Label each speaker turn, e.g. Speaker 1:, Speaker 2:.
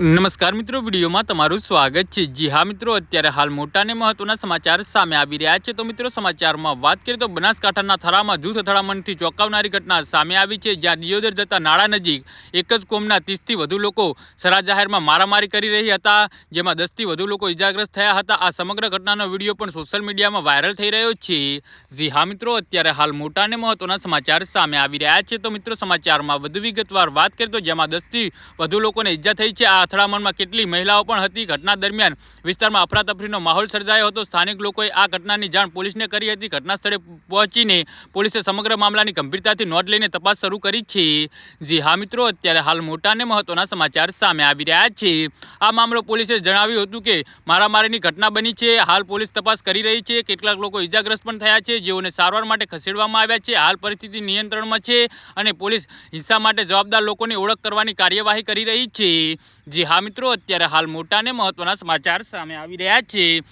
Speaker 1: નમસ્કાર મિત્રો, વિડીયોમાં તમારું સ્વાગત છે. જી હા મિત્રો, અત્યારે હાલ મોટા અને મહત્વના સમાચાર સામે આવી રહ્યા છે. તો મિત્રો, સમાચારમાં વાત કરીએ તો બનાસકાંઠાના થરામાં જૂથ અથડામણથી ચોંકાવનારી ઘટના સામે આવી છે. જ્યાં દિયોદર જતા નાળા નજીક એક જ કોમના ત્રીસથી વધુ લોકો સરા જાહેરમાં મારામારી કરી રહી હતા. જેમાં દસથી વધુ લોકો ઇજાગ્રસ્ત થયા હતા. આ સમગ્ર ઘટનાનો વીડિયો પણ સોશિયલ મીડિયામાં વાયરલ થઈ રહ્યો છે. જી હા મિત્રો, અત્યારે હાલ મોટા અને મહત્વના સમાચાર સામે આવી રહ્યા છે. તો મિત્રો, સમાચારમાં વધુ વિગતવાર વાત કરીએ તો જેમાં દસથી વધુ લોકોને ઈજા થઈ છે. આ અથડામણમાં કેટલી મહિલાઓ પણ હતી. ઘટના દરમિયાન વિસ્તારમાં અફરાતફરીનો માહોલ સર્જાયો હતો. સ્થાનિક લોકોએ આ ઘટનાની જાણ પોલીસને કરી હતી. ઘટના સ્થળે પહોંચીને પોલીસે સમગ્ર મામલાની ગંભીરતાથી નોંધ લઈને તપાસ શરૂ કરી છે. જી હા મિત્રો, અત્યારે હાલ મોટા અને મહત્વના સમાચાર સામે આવી રહ્યા છે. આ મામલો પોલીસે જણાવ્યું હતું કે મારામારીની ઘટના બની છે. હાલ પોલીસ તપાસ કરી રહી છે. કેટલાક લોકો ઇજાગ્રસ્ત પણ થયા છે. જેઓને સારવાર માટે ખસેડવામાં આવ્યા છે. હાલ પરિસ્થિતિ નિયંત્રણમાં છે અને પોલીસ હિંસા માટે જવાબદાર લોકોની ઓળખ કરવાની કાર્યવાહી કરી રહી છે. જી હા મિત્રો અત્યારે હાલ મોટા અને મહત્વના સમાચાર સામે આવી રહ્યા છે.